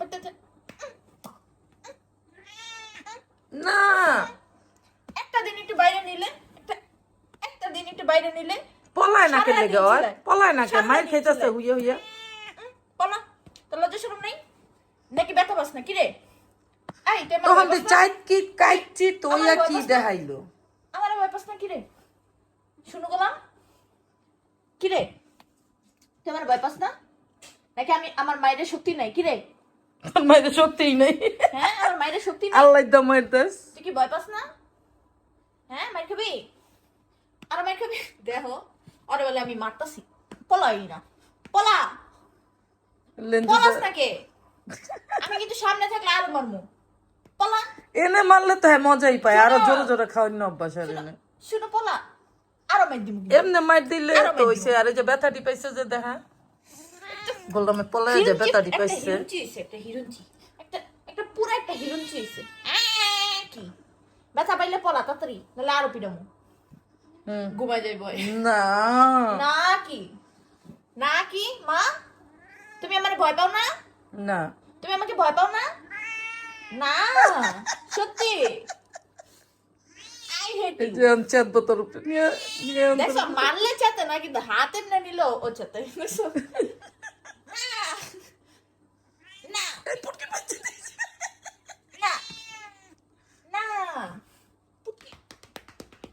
But না একটা দিন একটু বাইরে নিলে একটা একটা দিন একটু বাইরে নিলে পলায় না কে লেগে ওর পলায় না কে মায়ের খেতেছে হুইয়া হুইয়া উম, বলো লজ্জা শরম নেই নাকি ব্যথা পাস না এই তখন কি কাইছি আমার কি না? দেখাইলো আমার ভয় পাস না কিরে শুনো গোলাম আমার ভয় পাস না নাকি আমি আমার মায়ের শক্তি নাই কিরে মায়ের নেই। হ্যাঁ আমার মায়ের শক্তি নাই। আল্লাহ তুই কি ভয় পাস না? হ্যাঁ মার খাবি? আর মার খাবি? দেখো ওরে বলে আমি মারতাছি। পলাই না। পলা। পলাস না কে আমি কিন্তু সামনে থাকলে আরও মারমু। পলা। এনে মারলে তো হ্যাঁ মজাই পায়। আরও জোরে জোরে খাওয়ার অভ্যাস আর এনে। শুনো পলা। আরও মার দিমু এমনি মার দিলে আরও তো হইছে। আরে যে ব্যথাটি পাইছে যে দেখা। বললাম পলায় যে হিরুঞ্চি- পাইছে একটা হিরুঞ্চি একটা একটা পুরো একটা হিরুঞ্চি হইছে। কি ব্যথা পাইলে পলা তাড়াতাড়ি নাহলে আরও পিডামু ঘুমাই যাইব না। না কি? না কি মা? তুমি আমার ভয় পাও না? না। তুমি আমাকে ভয় পাও না? না। সত্যি? মারলে চাতে না কিন্তু হাতে না নিল ও চাতে দেখছ? না এই পুটকি মারছে দিছে। না না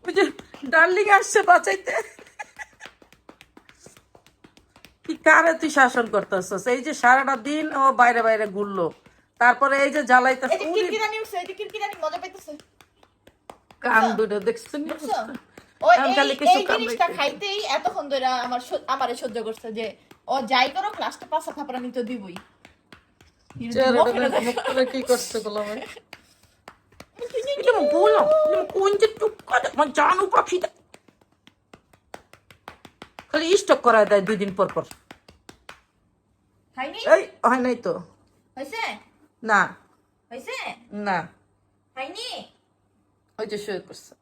ওই যে ডার্লিং আসছে বাঁচাইতে। কি কারে তুই শাসন করতেছস? এই যে সারাটা দিন ও বাইরে বাইরে ঘুরলো। তারপরে এই যে পাইতেছে। কান দুটো দেখছেন খাইতেই এতক্ষণ ধরে আমার আমারে সহ্য করছে যে ও যাই করো ক্লাসটা পাশা থাপড়া নিতে দিবই। চেহারাটা মুখ করে কি করছে গোলামে এটা বলো কোন যে টুকা আমার জানু পাখিটা খালি স্টক করায় দেয় দুই দিন পর পর খাইনি এই হয় নাই তো হয়েছে না হয়েছে না খাইনি ওই যে শুয়ে করছে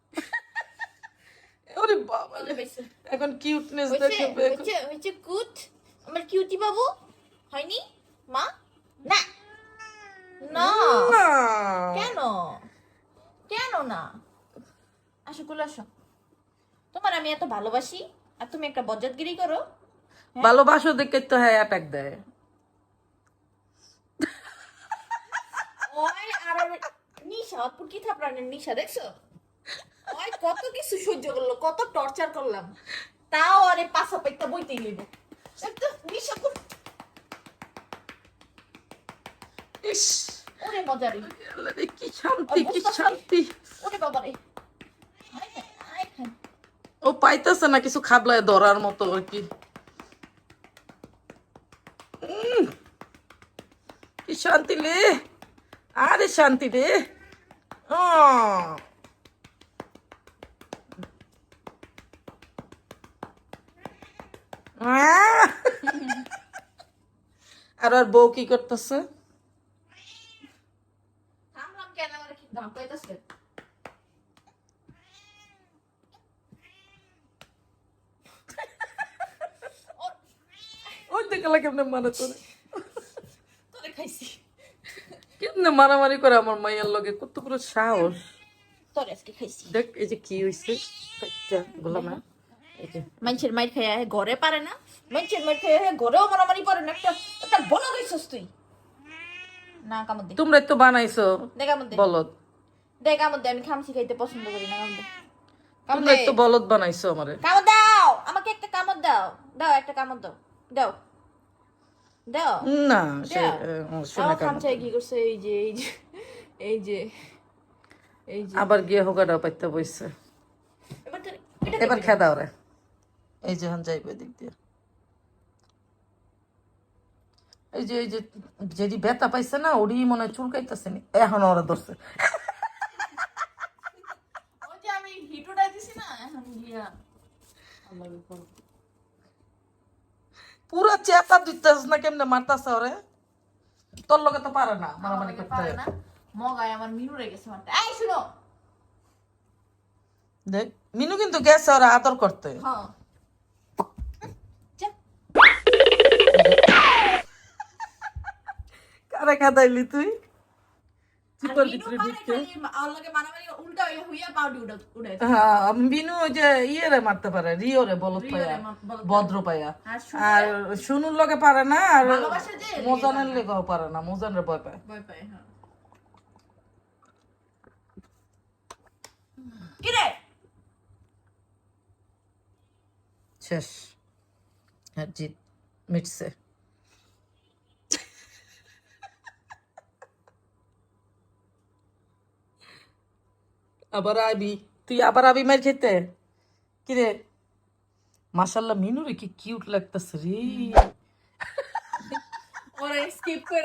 ওরে বাবা এখন কিউটনেস দেখে হয়েছে হয়েছে আমার কিউটি বাবু হয়নি মা না না। আসো কুলে আসো। তোমার আমি এত ভালোবাসি আর তুমি একটা বজ্জাতগিরি করো। ভালোবাসো দেখে তো হ্যাঁ অ্যাটাক দেয়। ওই আর নিশা কি থাপড়ানের নিশা দেখছ? ওই কত কিছু সহ্য করল কত টর্চার করলাম। তাও আরে পাশা পেটটা বইতেই লইব একটু নিশা ইস। ওরে মজারি। কি শান্তি কি শান্তি। ও পাইতেছে না কিছু খাবলায় ধরার মতো আর কি। শান্তি রে। আরে শান্তি রে! আর আর বউ কি করতেছে থামলাম কেন আমার কি দাম পাইতেছে দেখলা কেমনে মানে তোরে তোরে খাইছি। কেমনে মারামারি করে আমার মাইয়ার লগে? কত বড় সাহস। তোরে আজকে খাইছি। দেখ এই যে কি হইছে? মানুষের মাইর খাইয়া ঘরে পারে না। মানুষের মাইর খাইয়া ঘরেও মারামারি পারে না। একটা একটা বলো গেছিস তুই। না কামড় দে। তোমরা তো বানাইছো। দে কামড় দে। বলদ। দে কামড় দে আমি খামসি খাইতে পছন্দ করি না কামড় দে। তোমরা তো বলদ বানাইছো আমারে। কামড় দাও! আমাকে একটা কামড় দাও। দাও একটা কামড় দাও। দাও। দাও? না সে দাও। শুনে কি করছে? এই যে এই যে এই যে এই যে। আবার গিয়ে হোগাটা পাইতে বইছে। এবার তোর এটা এবার খেদা ওরে এই যে হন যাইবে দিক দিয়ে। এই যে এই যে যেদি ব্যথা পাইছে না ওরই মনে হয় চুলকাইতেছে নি। এখন ওরা ধরছে। আমি দিছি না এখন গিয়া চেতা দিতেছ না কেমনে মারতাছে ওরে? তোর লগে তো পারে না মারামারি মানে করতে। মগায় আমার মিনু রে গেছে মারতে। এই শুনো। দেখ মিনু কিন্তু গেছে ওরা আদর করতে। হ্যাঁ কারে কাদাইলি তুই? চিপার ভিতরে ঢুকতে হ্যাঁ বিনু ওই যে ইয়ে রে মারতে পারে রিও রে বলত পায়া ভদ্র পায়া। আর শুনুর লগে পারে না আর মোজানের লেগেও পারে না মোজানের ভয় পায়। ভয় পায় হ্যাঁ। শেষ। আর জিত মিটছে। আবার আবি তুই আবার আবি মার খেতে কিরে মাসাল্লাহ মিনুরে কি কিউট লাগতেছে রে ওরে স্কিপ করে